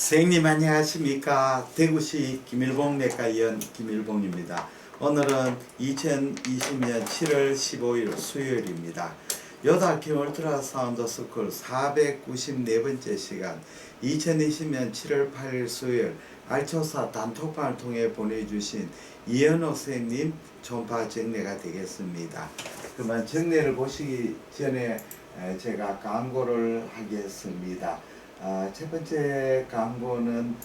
선생님 안녕하십니까? 대구시 김일봉 내과의원 김일봉입니다. 오늘은 2020년 7월 15일 수요일입니다. 요다킴 울트라사운드 스쿨 494번째 시간 2020년 7월 8일 수요일 알초사 단톡방을 통해 보내주신 이현옥 선생님 전파 정례가 되겠습니다. 그만 정례를 보시기 전에 에, 제가 광고를 하겠습니다 아, 첫 번째 광고는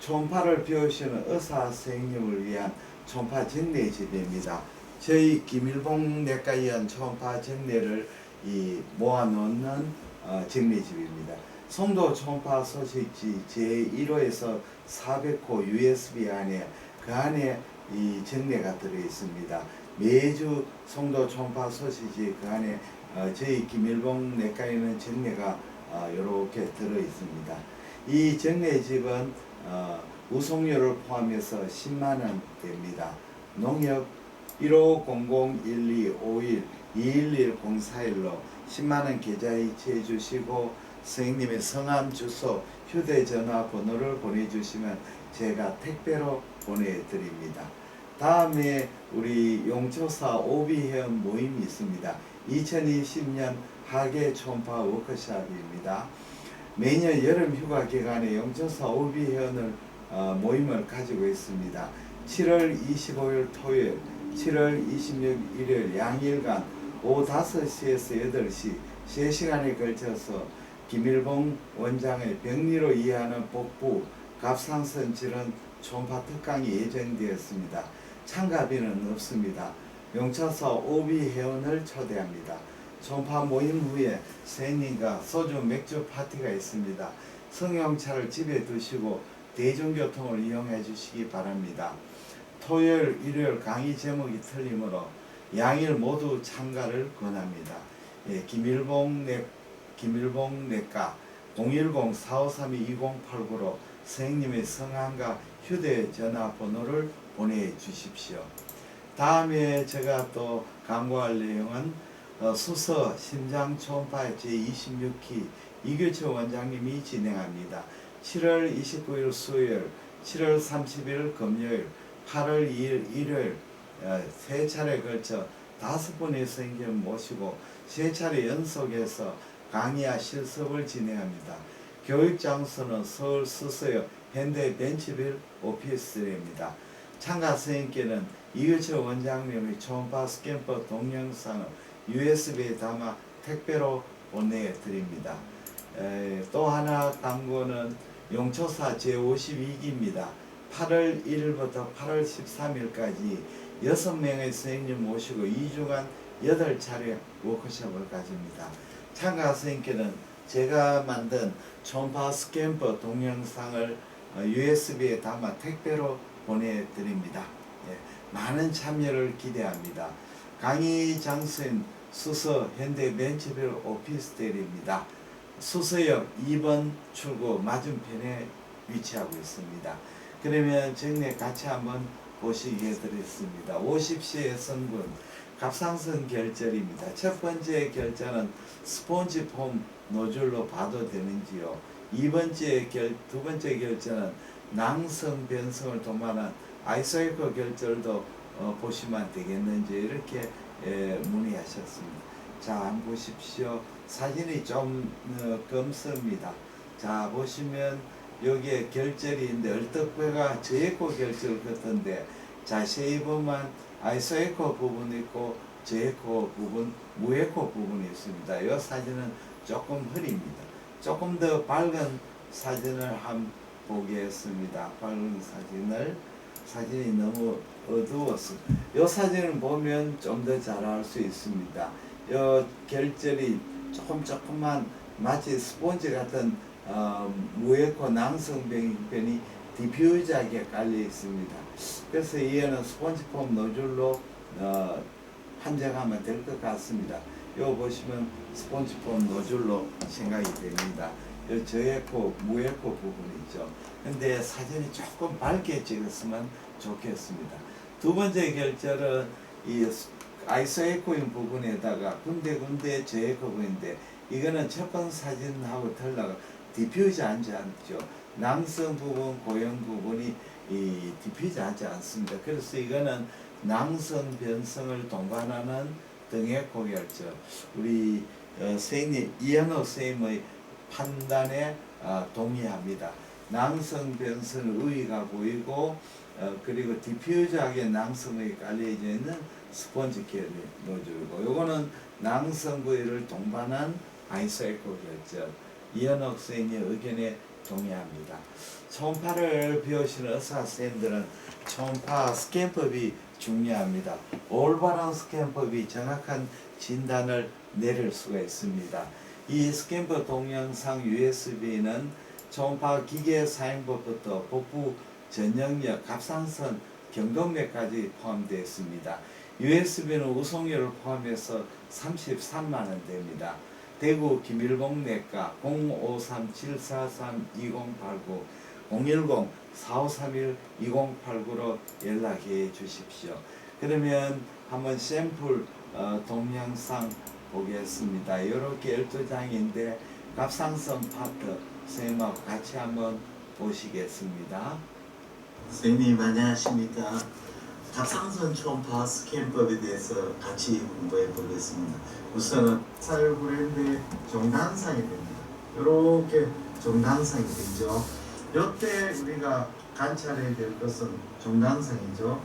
초음파를 배우시는 의사 선생님을 위한 초음파 정례집입니다. 저희 김일봉 내과의원 초음파 정례를 이 모아놓는 어, 정례집입니다. 송도 초음파 소식지 제1호에서 400호 USB 안에 그 안에 이 정례가 들어 있습니다. 매주 송도 초음파 소식지 그 안에 어, 저희 김일봉 내과에는 정례가 이렇게 들어 있습니다. 이 정례집은 어, 우송료를 포함해서 10만 원대입니다. 농협 1500-1251-211-041로 10만 원 계좌 이체해 주시고 선생님의 성함, 주소, 휴대전화 번호를 보내주시면 제가 택배로 보내드립니다. 다음에 우리 용초사 오비회원 모임이 있습니다. 2020년 하계 초음파 워크숍입니다. 매년 여름 휴가 기간에 영천사 오비 회원을 어, 모임을 가지고 있습니다. 7월 25일 토요일, 7월 26일 일요일 양일간 오후 5시에서 8시 3시간에 걸쳐서 김일봉 원장의 병리로 이해하는 복부 갑상선 질환 초음파 특강이 예정되었습니다. 참가비는 없습니다. 용차사 오비 회원을 초대합니다. 초음파 모임 후에 선생님과 소주 맥주 파티가 있습니다. 성형차를 집에 두시고 대중교통을 이용해 주시기 바랍니다. 토요일, 일요일 강의 제목이 틀리므로 양일 모두 참가를 권합니다. 예, 김일봉 내 김일봉 내과 010-4532-2089로 선생님의 성함과 휴대전화 번호를 보내주십시오. 다음에 제가 또 광고할 내용은 어, 수서 심장 초음파 제26기 이교철 원장님이 진행합니다. 7월 29일 수요일, 7월 30일 금요일, 8월 2일 일요일 어, 세 차례 걸쳐 다섯 분의 선생님 모시고 세 차례 연속해서 강의와 실습을 진행합니다. 교육 장소는 서울 수서역 현대 벤치빌 오피스텔입니다. 참가 선생님께는 이효철 원장님의 초음파 스캔퍼 동영상을 USB에 담아 택배로 보내드립니다. 에, 또 하나 광고는 용초사 제52기입니다. 8월 1일부터 8월 13일까지 6명의 선생님 모시고 2주간 8차례 워크숍을 가집니다. 참가 선생님께는 제가 만든 초음파 스캔퍼 동영상을 어, USB에 담아 택배로 보내드립니다. 예, 많은 참여를 기대합니다. 강의 장소인 수서 현대 벤치빌 오피스텔입니다. 수서역 2번 출구 맞은편에 위치하고 있습니다. 그러면 정례 같이 한번 보시게 드렸습니다. 50시의 선군 갑상선 결절입니다. 첫 번째 결절은 스폰지 폼 노즐로 봐도 되는지요. 이 번째 결, 두 번째 결절은 낭성 변성을 동반한 아이소이코 결절도 어, 보시면 되겠는지 이렇게 예, 문의하셨습니다. 자, 한번 보십시오. 사진이 좀 어, 검습니다. 자, 보시면 여기에 결절이 있는데 얼떡배가 저에코 결절 같은데 자세히 보면 아이소에코 부분이 있고 저에코 부분, 무에코 부분이 있습니다. 이 사진은 조금 흐립니다. 조금 더 밝은 사진을 한번 보겠습니다. 밝은 사진을 사진이 너무 어두워서 이 사진을 보면 좀 더 잘 알 수 있습니다. 이 결절이 조금 조금만 마치 스폰지 같은 어, 무에코 낭성병이 디퓨저하게 깔려 있습니다. 그래서 이에는 스폰지폼 노즐로 어, 판정하면 될 것 같습니다. 요 보시면 스폰지폼 노즐로 생각이 됩니다. 요 저에코, 무에코 부분이죠. 근데 사진이 조금 밝게 찍었으면 좋겠습니다. 두 번째 결절은 이 아이소에코인 부분에다가 군데군데 저에코 부분인데 이거는 첫 번째 사진하고 달라가 디퓨즈 하지 않죠. 낭성 부분, 고형 부분이 이 디퓨즈 하지 않습니다. 그래서 이거는 낭성 변성을 동반하는 등의 고혈증. 우리 어, 선생님 이현호 선생님의 판단에 어, 동의합니다. 낭성 변성 의의가 보이고 어, 그리고 디퓨즈하게 낭성이 깔려져 있는 스펀지 계열 노즐이고 요거는 낭성 부위를 동반한 아이소에코 결정 이현옥 선생님 의견에 동의합니다. 초음파를 배우시는 의사 선생님들은 초음파 스캔법이 중요합니다. 올바른 스캔법이 정확한 진단을 내릴 수가 있습니다. 이 스캔법 동영상 USB는 초음파 기계 사용법부터 복부 전형력, 갑상선, 경동맥까지 포함되어 있습니다. USB는 우송료를 포함해서 33만 원 됩니다. 대구 김일봉 내과 0537432089 010-4531-2089로 연락해 주십시오. 그러면 한번 샘플 어, 동영상 보겠습니다. 이렇게 12장인데 갑상선 파트 선생님하고 같이 한번 보시겠습니다. 선생님 안녕하십니까? 갑상선 초음파 스캔법에 대해서 같이 공부해 보겠습니다. 우선은 살 브랜드의 정단상이 됩니다. 이렇게 정단상이 되죠. 이때 우리가 관찰해야 될 것은 정단상이죠.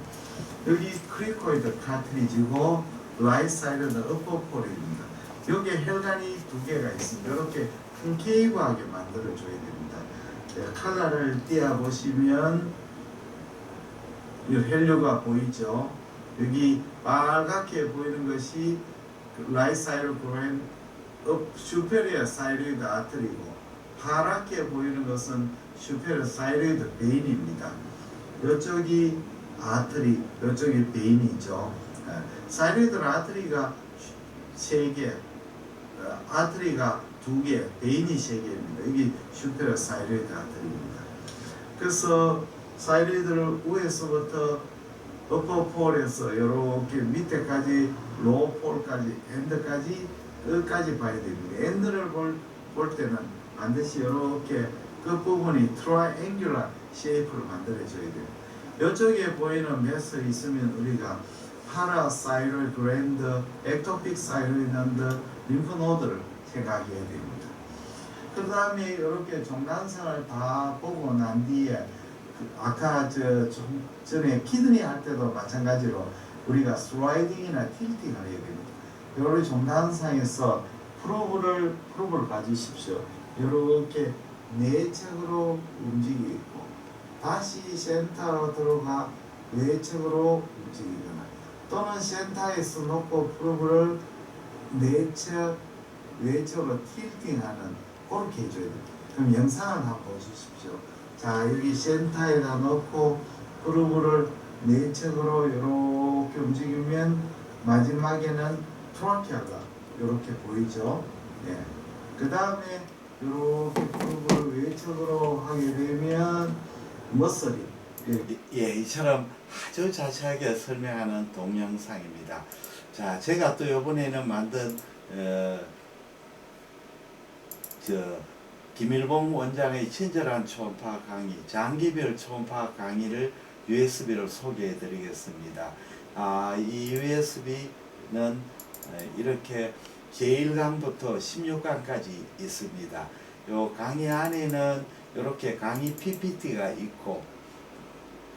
여기 크리코이드 카트리지고 라이트 사이드는 어퍼폴입니다. 여기 혈관이 두 개가 있습니다. 이렇게 콘케이브하게 만들어 줘야 됩니다. 네, 칼라를 띄어 보시면 이 헬류가 보이죠. 여기 빨갛게 보이는 것이 사이드 브레인 업 슈페리어 사이로이드 아트리고 파랗게 보이는 것은 슈페리어 사이로이드 베인입니다. 이쪽이 아트리, 이쪽이 베인이죠. 예, 사이로이드 아트리가 세 개, 어, 아트리가 두 개, 베인이 세 개입니다. 여기 슈페리어 사이로이드 아트리입니다. 그래서 사이로이드를 위에서부터 어퍼폴에서 이렇게 밑에까지 로우폴까지 엔드까지 끝까지 봐야 됩니다. 엔드를 볼, 볼 때는 반드시 이렇게 끝부분이 트라이앵귤라 쉐이프로 만들어줘야 돼요. 이쪽에 보이는 메스 있으면 우리가 파라사이로이드 그랜드, 액토픽 사이로이드 림프 노드를 생각해야 됩니다. 그 다음에 이렇게 종단선을 다 보고 난 뒤에 그 아까 저좀 전에 키드니 할 때도 마찬가지로 우리가 슬라이딩이나 틸팅을 해야 됩니다. 요리 종단상에서 프로브를 프로브를 봐주십시오. 이렇게 내측으로 움직이고 다시 센터로 들어가 외측으로 움직이거나 또는 센터에서 놓고 프로브를 내측 외측으로 틸팅하는 그렇게 해줘야 돼요. 그럼 영상을 한번 보십시오. 자 여기 센터에다 놓고 그루브를 내측으로 이렇게 움직이면 마지막에는 트라키아가 이렇게 보이죠. 예. 그 다음에 이렇게 그루브를 외측으로 하게 되면 머슬이 예. 예, 이처럼 아주 자세하게 설명하는 동영상입니다. 자, 제가 또 이번에는 만든 어, 저 김일봉 원장의 친절한 초음파 강의, 장기별 초음파 강의를 USB로 소개해 드리겠습니다. 아, 이 USB는 이렇게 제1강부터 16강까지 있습니다. 요 강의 안에는 이렇게 강의 PPT가 있고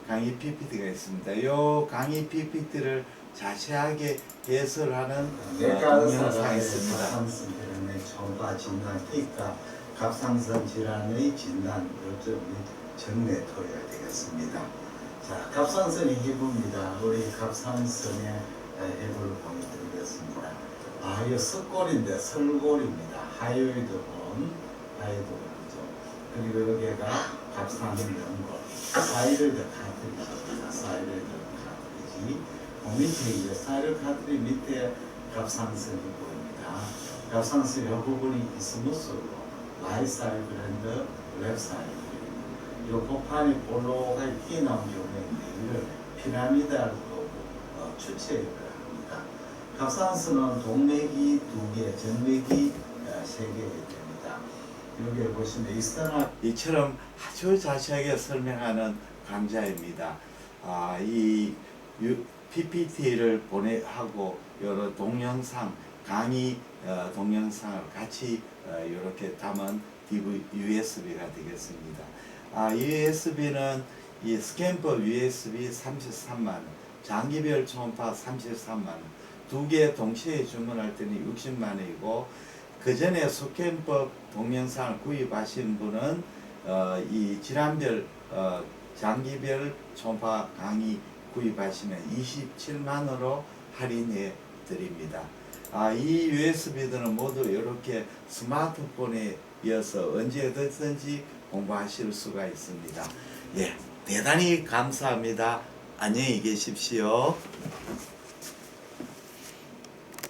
강의 PPT가 있습니다. 요 강의 PPT를 자세하게 해설하는 어, 동영상이 있습니다. 갑상선 질환의 초음파 진단 그러니까 갑상선 질환의 진단 요점이 정례 토의가 되겠습니다. 자, 갑상선의 해부입니다. 우리 갑상선의 해부를 보여드리겠습니다. 아, 이 석골인데 설골입니다. 하이오이드 본, 하이오이드 본이죠. 그리고 여기가 갑상선 연골, 사이로이드 카트리지입니다. 사이로이드 카트리지. 그 밑에 이제 사이로 카트리 밑에 갑상선이 보입니다. 갑상선 이 부분이 이스무스로 라이트 사이드 랜드, 랩 사이드 이 복판이 볼록하게 튀어나온 경우에 이를 피라미드라고 어, 추측을 합니다. 갑상선은 동맥이 두 개, 정맥이 어, 세개 됩니다. 여기 보시면 익스터널 이처럼 아주 자세하게 설명하는 강좌입니다. 아, 이 유- PPT를 보내 하고 여러 동영상 강의 어, 동영상을 같이 어, 이렇게 담은 USB가 되겠습니다. 아, USB는 이 스캔법 USB 33만, 장기별 초음파 33만, 두개 동시에 주문할 때는 60만 원이고 그 전에 스캔법 동영상을 구입하신 분은 어, 이 질환별 어, 장기별 초음파 강의 구입하시면 27만 원으로 할인해 드립니다. 아, 이 USB들은 모두 이렇게 스마트폰에 이어서 언제든지 공부하실 수가 있습니다. 예, 대단히 감사합니다. 안녕히 계십시오.